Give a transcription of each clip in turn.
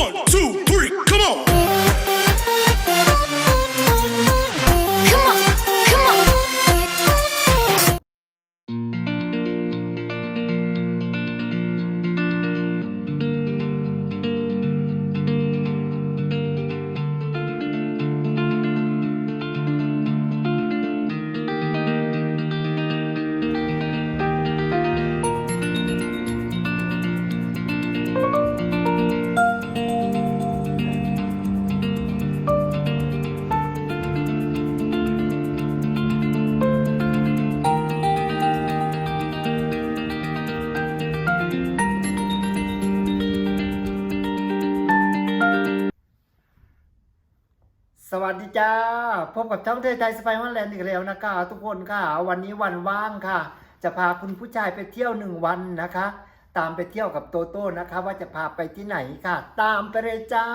One, two, วัสดีจ้า พบกับช่องเทไทยสไปฮอนแลนด์อีกแล้วนะคะ ทุกคนค่ะ วันนี้วันว่างค่ะ จะพาคุณผู้ชายไปเที่ยวหนึ่งวันนะคะ ตามไปเที่ยวกับโตโต้นะคะ ว่าจะพาไปที่ไหนค่ะ ตามไปเลยจ้า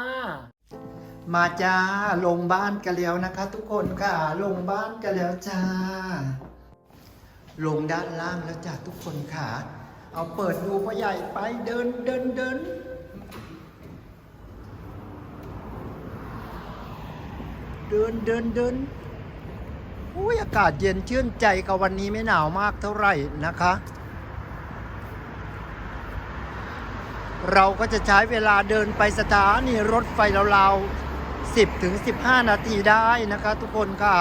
มาจ้าลงบ้านกันแล้วนะคะ ทุกคนค่ะลงบ้านกันแล้วจ้า ลงด้านล่างแล้วจ้าทุกคนค่ะ เอาเปิดดูพ่อใหญ่ไปเดินเดินเดิน เดินเดินเดินอุ้ยอากาศเย็นชื่นใจกับวันนี้ไม่หนาวมากเท่าไหร่นะคะ เราก็จะใช้เวลาเดินไปสถานีรถไฟราวๆ 10ถึง15 นาทีได้นะคะ ทุกคนค่ะ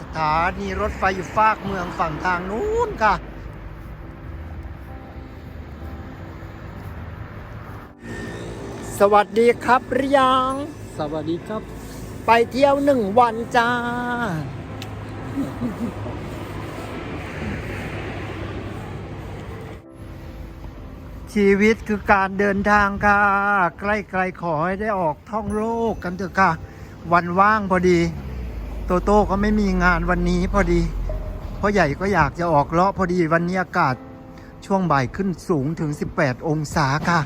สถานีรถไฟอยู่ฟากเมืองฝั่งทางนู้นค่ะสวัสดีครับเรียงสวัสดีครับ ไปเที่ยวหนึ่งวันจ้า ชีวิตคือการเดินทางค่ะ ใกล้ๆขอให้ได้ออกท่องโลกกันเถอะค่ะ วันว่างพอดี โตโต้ก็ไม่มีงานวันนี้พอดีพ่อใหญ่ก็อยากจะออกเลาะพอดีวันนี้อากาศช่วงบ่ายขึ้นสูงถึง 18 องศาค่ะ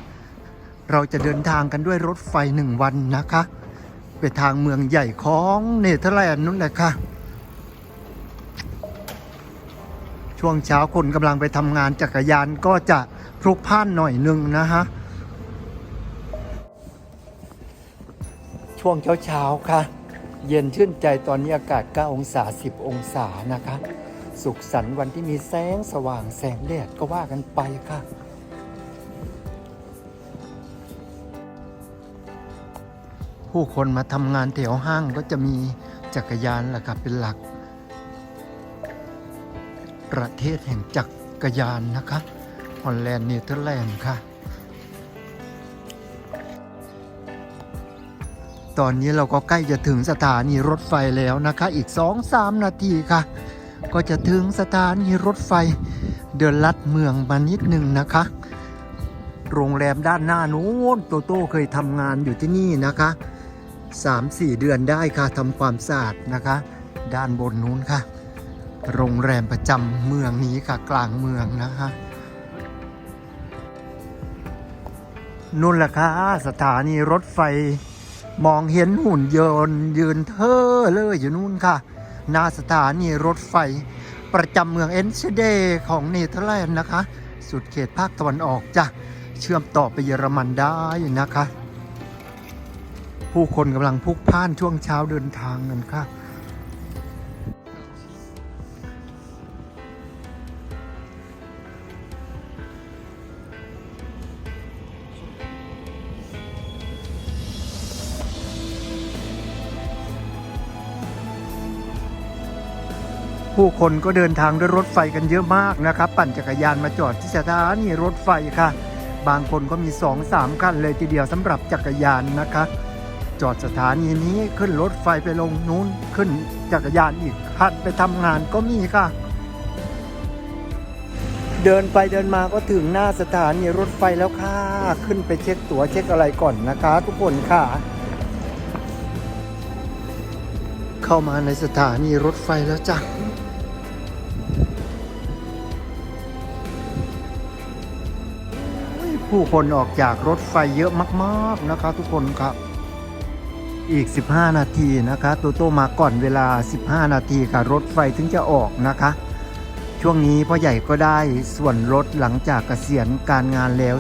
เราจะเดินทางกันด้วยรถไฟหนึ่งวันนะคะ ไปทางเมืองใหญ่ของเนเธอร์แลนด์นั่นแหละค่ะ ช่วงเช้าคนกำลังไปทำงานจักรยานก็จะพลุกพล่านหน่อยหนึ่งนะฮะ ช่วงเช้าเช้าๆค่ะ เย็นชื่นใจตอนนี้อากาศ 9 องศา 10 องศานะคะ สุขสันต์วันที่มีแสงสว่างแสงแดดก็ว่ากันไปค่ะ ผู้คนมาทำงานแถวห้างก็จะมีจักรยานแหละครับเป็นหลัก ประเทศแห่งจักรยานนะคะฮอลแลนด์เนเธอร์แลนด์ค่ะ ตอนนี้เราก็ใกล้จะถึงสถานีรถไฟแล้วนะคะ อีก 2-3 นาทีค่ะ ก็จะถึงสถานีรถไฟเดินลัดเมืองมานิดหนึ่งนะคะ โรงแรมด้านหน้านู้นโตโต้เคยทำงานอยู่ที่นี่นะคะ 3-4 เดือนได้ค่ะทำความสะอาดนะคะ ด้านบนนู้นค่ะ โรงแรมประจำเมืองนี้ค่ะกลางเมืองนะคะนู่นแหละค่ะสถานีรถไฟมองเห็นหุ่นยนต์ยืนเท่อเลยอยู่นู่นค่ะหน้าสถานีรถไฟประจำเมืองเอ็นเชเดของเนเธอร์แลนด์นะคะ สุดเขตภาคตะวันออกจ้ะเชื่อมต่อไปเยอรมันได้นะคะ ผู้คนกำลังพุกพ่านช่วงเช้าเดินทางกันค่ะผู้คนก็เดินทางด้วยรถไฟกันเยอะมากนะครับ ปั่นจักรยานมาจอดที่สถานีรถไฟค่ะ บางคนก็มี2อสามคันเลยทีเดียวสำหรับจักรยานนะคะ จอดสถานีนี้ขึ้นรถไฟไปลงนู้นขึ้นจักรยานอีกคันไปทำงานก็มีค่ะ เดินไปเดินมาก็ถึงหน้าสถานีรถไฟแล้วค่ะ ขึ้นไปเช็คตั๋วเช็คอะไรก่อนนะคะ ทุกคนค่ะ เข้ามาในสถานีรถไฟแล้วจ้ะผู้คนออกจากรถไฟเยอะมาก ๆ นะคะทุกคนครับ อีก 15 นาทีนะคะโตโต้มาก่อนเวลา 15 นาทีค่ะรถไฟถึงจะออกนะคะ ช่วงนี้พ่อใหญ่ก็ได้ส่วนลดหลังจากเกษียณการงานแล้ว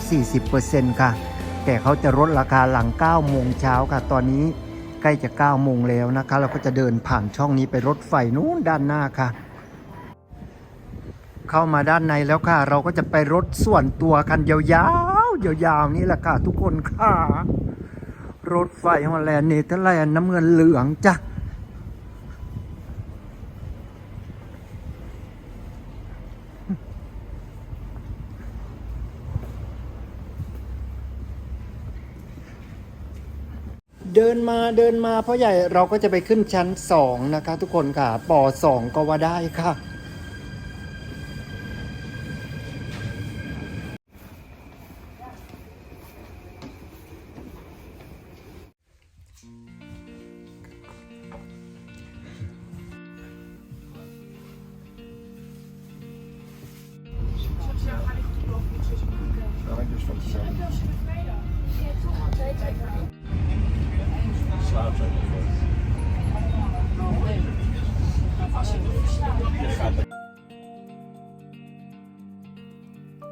40%ค่ะ แต่เขาจะลดราคาหลัง 9 โมงเช้าค่ะ ตอนนี้ใกล้จะ 9 โมงแล้วนะคะ เราก็จะเดินผ่านช่องนี้ไปรถไฟนู้นด้านหน้าค่ะ เข้ามาด้านในแล้วค่ะ เราก็จะไปรถส่วนตัวคันยาวๆยาวๆนี่แหละค่ะทุกคนค่ะ รถไฟฮอลแลนด์เนเธอร์แลนด์น้ำเงินเหลืองจ้ะเดินมาเดินมาเพราะใหญ่เราก็จะไปขึ้นชั้นสองนะคะ ทุกคนค่ะปสองก็ว่าได้ค่ะ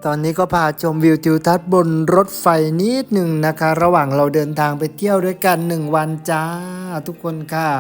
ตอนนี้ก็พาชมวิวทิวทัศน์บนรถไฟนิดหนึ่งนะคะ ระหว่างเราเดินทางไปเที่ยวด้วยกันหนึ่งวันจ้าทุกคนค่ะ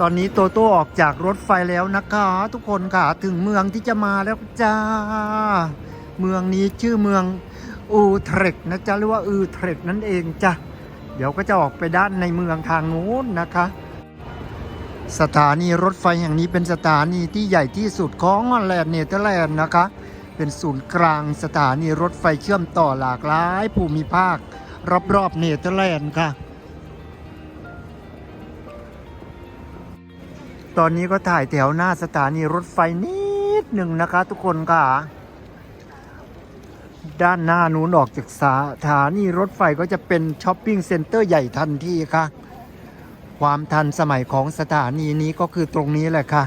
ตอนนี้โตโต้ออกจากรถไฟแล้วนะคะ ทุกคนค่ะ ถึงเมืองที่จะมาแล้วจ้า เมืองนี้ชื่อเมืองอูเทรกนะจ๊ะหรือว่าอูเทรกนั่นเองจ้ะเดี๋ยวก็จะออกไปด้านในเมืองทางนู้นนะคะ สถานีรถไฟแห่งนี้เป็นสถานีที่ใหญ่ที่สุดของฮอลแลนด์เนเธอร์แลนด์นะคะ เป็นศูนย์กลางสถานีรถไฟเชื่อมต่อหลากหลายภูมิภาค รอบๆเนเธอร์แลนด์ค่ะ ตอนนี้ก็ถ่ายแถวหน้าสถานีรถไฟนิดหนึ่งนะคะ ทุกคนค่ะ ด้านหน้านู้นออกจากสถานีรถไฟก็จะเป็นช้อปปิ้งเซ็นเตอร์ใหญ่ทันทีค่ะ ความทันสมัยของสถานีนี้ก็คือตรงนี้แหละค่ะ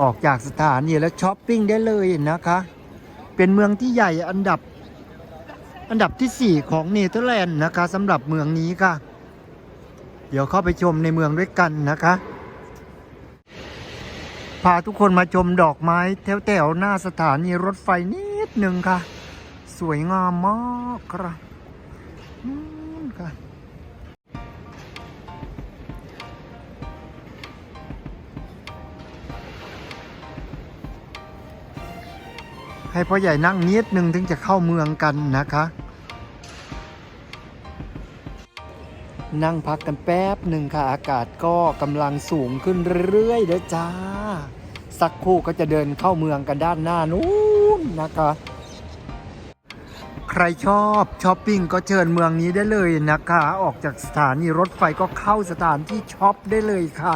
ออกจากสถานีแล้วช้อปปิ้งได้เลยนะคะ เป็นเมืองที่ใหญ่อันดับอันดับที่ 4 ของเนเธอร์แลนด์นะคะสำหรับเมืองนี้ค่ะ เดี๋ยวเข้าไปชมในเมืองด้วยกันนะคะ พาทุกคนมาชมดอกไม้แถวๆหน้าสถานีรถไฟนิดหนึ่งค่ะ สวยงามมากครับค่ะให้พ่อใหญ่นั่งนิดหนึ่งถึงจะเข้าเมืองกันนะคะ นั่งพักกันแป๊บหนึ่งค่ะ อากาศก็กำลังสูงขึ้นเรื่อยๆเด้อจ้า สักครู่ก็จะเดินเข้าเมืองกันด้านหน้านู้นนะคะ ใครชอบช้อปปิ้งก็เชิญเมืองนี้ได้เลยนะคะ ออกจากสถานีรถไฟก็เข้าสถานที่ช็อปได้เลยค่ะ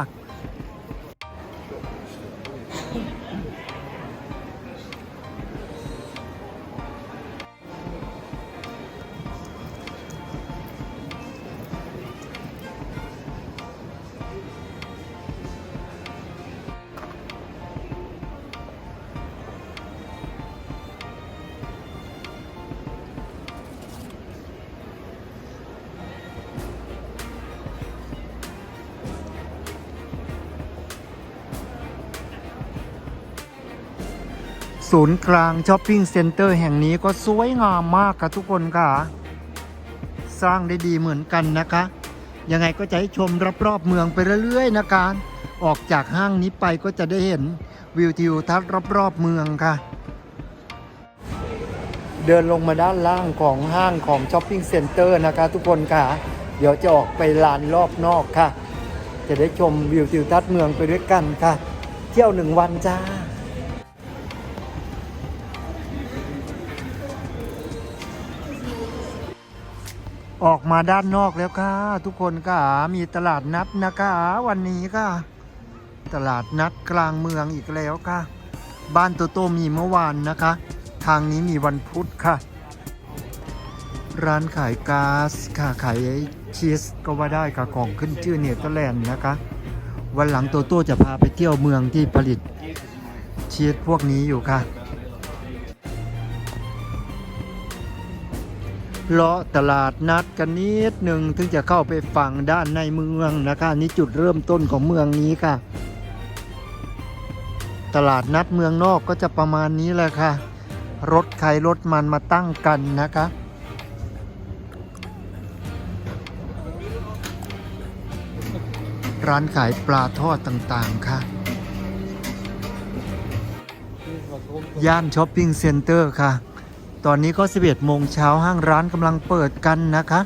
ศูนย์กลางช้อปปิ้งเซ็นเตอร์แห่งนี้ก็สวยงามมากค่ะทุกคนค่ะ สร้างได้ดีเหมือนกันนะคะ ยังไงก็จะให้ชมรอบๆเมืองไปเรื่อยๆนะคะ ออกจากห้างนี้ไปก็จะได้เห็นวิวทิวทัศน์รอบๆเมืองค่ะ เดินลงมาด้านล่างของห้างของช้อปปิ้งเซ็นเตอร์นะคะ ทุกคนค่ะ เดี๋ยวจะออกไปลานรอบนอกค่ะ จะได้ชมวิวทิวทัศน์เมืองไปด้วยกันค่ะ เที่ยวหนึ่งวันจ้า ออกมาด้านนอกแล้วค่ะ ทุกคนค่ะมีตลาดนัดนะคะ วันนี้ค่ะ ตลาดนัดกลางเมืองอีกแล้วค่ะ บ้านโตโตมีเมื่อวานนะคะ ทางนี้มีวันพุธค่ะ ร้านขายก๊าซค่ะขายชีสก็ว่าได้ค่ะของขึ้นชื่อเนเธอร์แลนด์นะคะ วันหลังโตโต้จะพาไปเที่ยวเมืองที่ผลิตชีสพวกนี้อยู่ค่ะ เลาะตลาดนัดกันนิดหนึ่งถึงจะเข้าไปฝั่งด้านในเมืองนะคะนนี่จุดเริ่มต้นของเมืองนี้ค่ะ ตลาดนัดเมืองนอกก็จะประมาณนี้แหละค่ะ รถใครรถมันมาตั้งกันนะคะร้านขายปลาทอดต่างๆ ค่ะ ย่านช้อปปิ้งเซ็นเตอร์ค่ะ ตอนนี้ก็ 11 โมงเช้าห้างร้านกำลังเปิดกันนะคะ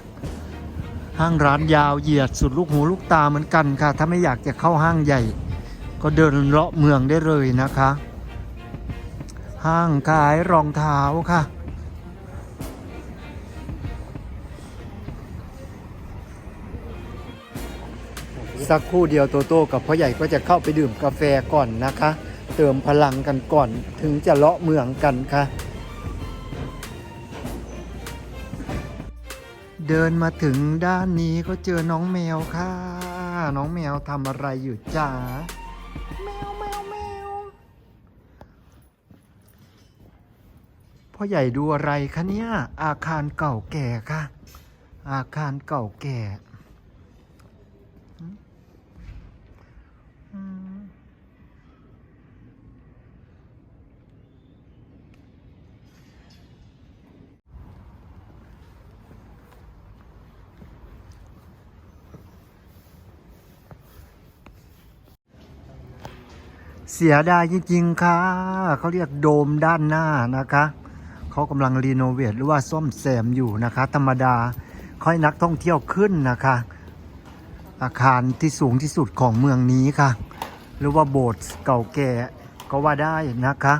ห้างร้านยาวเหยียดสุดลูกหูลูกตาเหมือนกันค่ะ ถ้าไม่อยากจะเข้าห้างใหญ่ ก็เดินเลาะเมืองได้เลยนะคะ ห้างขายรองเท้าค่ะ สักครู่เดียวโตโต้กับพ่อใหญ่ก็จะเข้าไปดื่มกาแฟก่อนนะคะ เติมพลังกันก่อนถึงจะเลาะเมืองกันค่ะ เดินมาถึงด้านนี้ก็เจอน้องแมวค่ะ น้องแมวทำอะไรอยู่จ้าแมวแมวแมวพ่อใหญ่ดูอะไรคะเนี่ย อาคารเก่าแก่ค่ะ อาคารเก่าแก่ เสียดายจริงๆค่ะ เขาเรียกโดมด้านหน้านะคะ เขากำลังรีโนเวทหรือว่าซ่อมแซมอยู่นะคะ ธรรมดาค่อยนักท่องเที่ยวขึ้นนะคะ อาคารที่สูงที่สุดของเมืองนี้ค่ะ หรือว่าโบสถ์เก่าแก่ก็ว่าได้นะคะ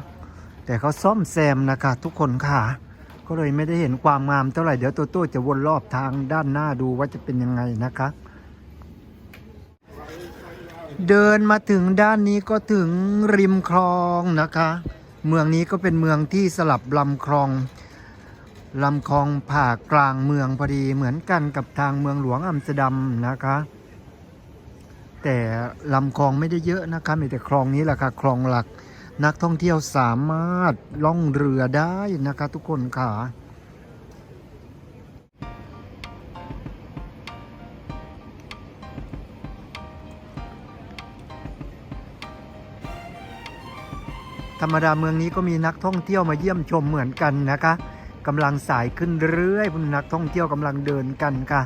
แต่เขาซ่อมแซมนะคะ ทุกคนค่ะ ก็เลยไม่ได้เห็นความงามเท่าไหร่ เดี๋ยวโตโต้จะวนรอบทางด้านหน้าดูว่าจะเป็นยังไงนะคะ เดินมาถึงด้านนี้ก็ถึงริมคลองนะคะ เมืองนี้ก็เป็นเมืองที่สลับลำคลองลำคลองผ่ากลางเมืองพอดีเหมือนกันกับทางเมืองหลวงอัมสเตอร์ดัมนะคะ แต่ลำคลองไม่ได้เยอะนะคะมีแต่คลองนี้แหละค่ะคลองหลักนักท่องเที่ยวสามารถล่องเรือได้นะคะทุกคนค่ะ ธรรมดาเมืองนี้ก็มีนักท่องเที่ยวมาเยี่ยมชมเหมือนกันนะคะกำลังสายขึ้นเรื่อยนักท่องเที่ยวกำลังเดินกันค่ะ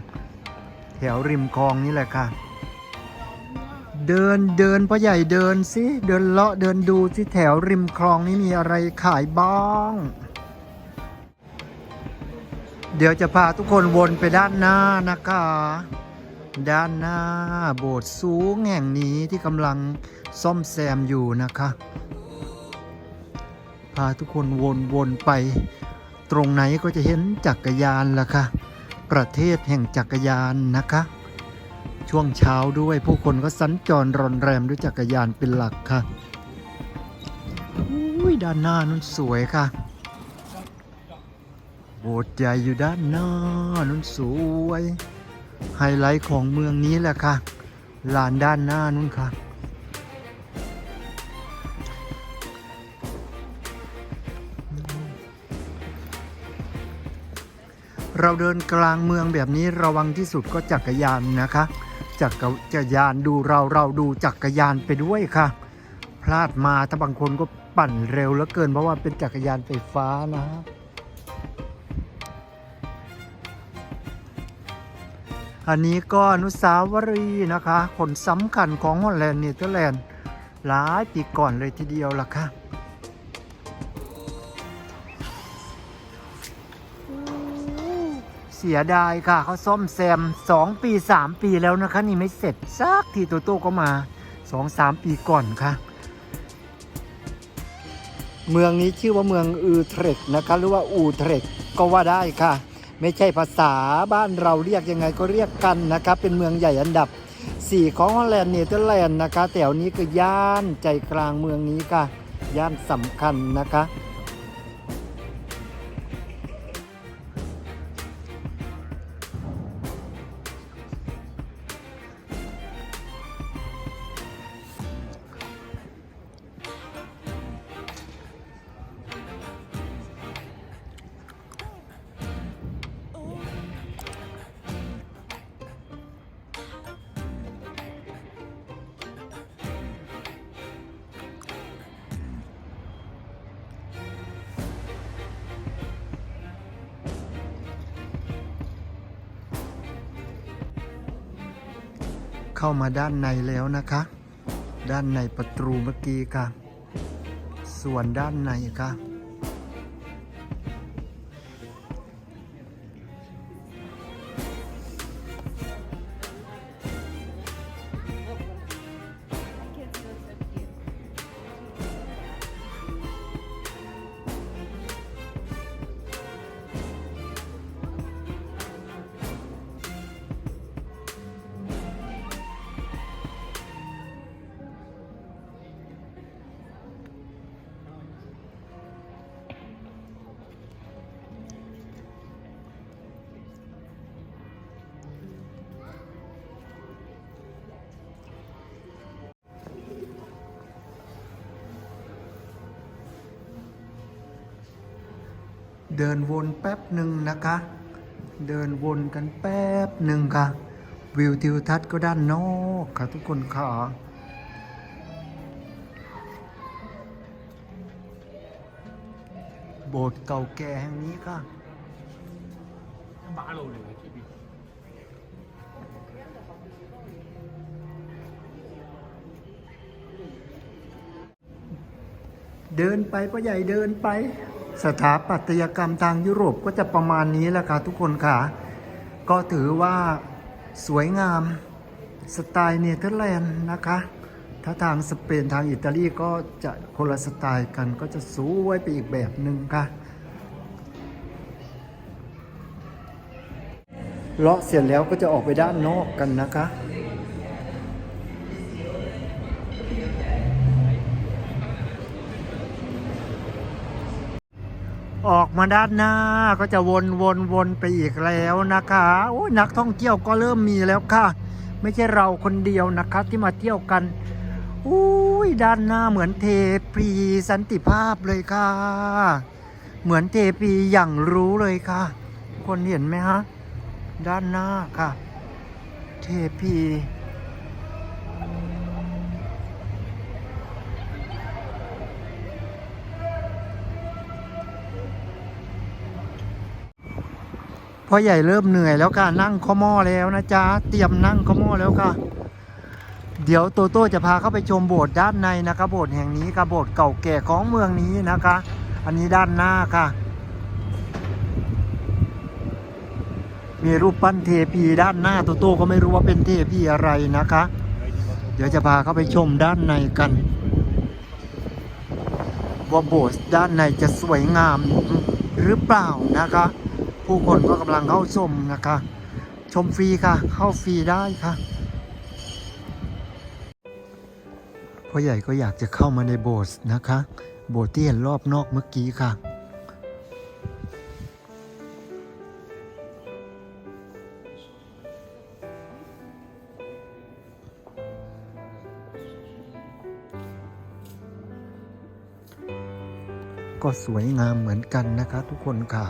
แถวริมคลองนี่แหละค่ะ เดินเดินพ่อใหญ่เดินสิเดินเลาะเดินดูที่แถวริมคลองนี้มีอะไรขายบ้างเดี๋ยวจะพาทุกคนวนไปด้านหน้านะคะ ด้านหน้าโบสถ์สูงแห่งนี้ที่กำลังซ่อมแซมอยู่นะคะ พาทุกคนวนวนไป ตรงไหนก็จะเห็นจักรยานล่ะค่ะ ประเทศแห่งจักรยานนะคะ ช่วงเช้าด้วยผู้คนก็สัญจรรอนแรมด้วยจักรยานเป็นหลักค่ะอุ้ยด้านหน้านั้นสวยค่ะโบสถ์ใหญ่อยู่ด้านหน้านั้นสวย ไฮไลท์ของเมืองนี้แหละค่ะลานด้านหน้านู้นค่ะ เราเดินกลางเมืองแบบนี้ระวังที่สุดก็จักรยานนะคะจักรจักรยานดูเราเราดูจักรยานไปด้วยค่ะ พลาดมาถ้าบางคนก็ปั่นเร็วเหลือเกินเพราะว่าเป็นจักรยานไฟฟ้านะอันนี้ก็อนุสาวรีย์นะคะ คนสำคัญของฮอลแลนด์เนเธอร์แลนด์หลายปีก่อนเลยทีเดียวล่ะค่ะ สียดายค่ะเขาซ่อมแซม 2 ปี 3 ปีแล้วนะคะ นี่ไม่เสร็จสักทีโตโต้ก็มา 2-3 ปีก่อนค่ะ เมืองนี้ชื่อว่าเมืองอูเทรกนะคะ หรือว่าอูเทรกก็ว่าได้ค่ะ ไม่ใช่ภาษาบ้านเราเรียกยังไงก็เรียกกันนะคะเป็นเมืองใหญ่อันดับ 4 ของฮอลแลนด์เนเธอร์แลนด์นะคะแถวนี้คือย่านใจกลางเมืองนี้ค่ะ ย่านสำคัญนะคะ เข้ามาด้านในแล้วนะคะ ด้านในประตูเมื่อกี้ค่ะ ส่วนด้านในค่ะ เดินวนแป๊บหนึ่งนะคะ เดินวนกันแป๊บหนึ่งค่ะ วิวทิวทัศน์ก็ด้านนอกค่ะทุกคนค่ะโบสถ์เก่าแก่แห่งนี้ค่ะบ้าเราเลยที่เดินไปพ่อใหญ่เดินไป สถาปัตยกรรมทางยุโรปก็จะประมาณนี้แหละค่ะทุกคนค่ะ ก็ถือว่าสวยงามสไตล์เนเธอร์แลนด์นะคะ ถ้าทางสเปนทางอิตาลีก็จะคนละสไตล์กันก็จะสวยไปอีกแบบหนึ่งค่ะเลาะเสร็จแล้วก็จะออกไปด้านนอกกันนะคะ ออกมาด้านหน้าก็จะวนวนวนไปอีกแล้วนะคะโอ้ยนักท่องเที่ยวก็เริ่มมีแล้วค่ะ ไม่ใช่เราคนเดียวนะคะที่มาเที่ยวกันอุ้ยด้านหน้าเหมือนเทพีสันติภาพเลยค่ะ เหมือนเทพีอย่างรู้เลยค่ะ คนเห็นไหมฮะ ด้านหน้าค่ะ เทพี พ่อใหญ่เริ่มเหนื่อยแล้วค่ะนั่งข้อม้อแล้วนะจ๊ะเตรียมนั่งข้อม้อแล้วค่ะ เดี๋ยวโตโต้จะพาเข้าไปชมโบสถ์ด้านในนะคะโบสถ์แห่งนี้ค่ะโบสถ์เก่าแก่ของเมืองนี้นะคะ อันนี้ด้านหน้าค่ะ มีรูปปั้นเทพีด้านหน้าโตโต้ก็ไม่รู้ว่าเป็นเทพีอะไรนะคะ เดี๋ยวจะพาเข้าไปชมด้านในกันว่าโบสถ์ด้านในจะสวยงามหรือเปล่านะคะ ผู้คนก็กำลังเข้าชมนะคะ ชมฟรีค่ะ เข้าฟรีได้ค่ะพ่อใหญ่ก็อยากจะเข้ามาในโบสถ์นะคะ โบสถ์ที่เห็นรอบนอกเมื่อกี้ค่ะก็สวยงามเหมือนกันนะคะทุกคนค่ะ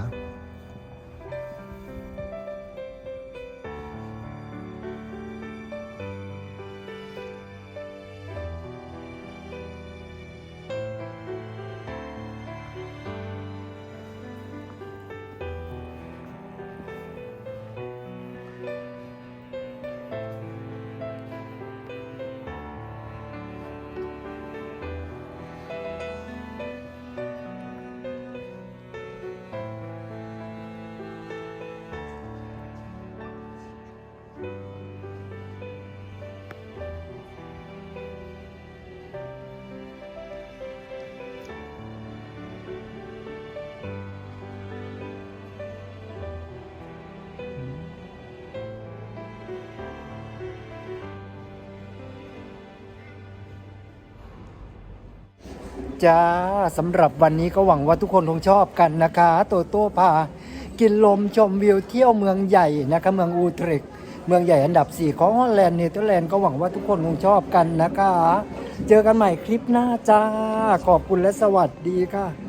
จ้าสำหรับวันนี้ก็หวังว่าทุกคนคงชอบกันนะคะ โตโต้พา กินลมชมวิวเที่ยวเมืองใหญ่นะคะเมืองอูทริกเมืองใหญ่อันดับ 4 ของฮอลแลนด์เนเธอร์แลนด์ก็หวังว่าทุกคนคงชอบกันนะคะ เจอกันใหม่คลิปหน้าจ้า ขอบคุณและสวัสดีค่ะ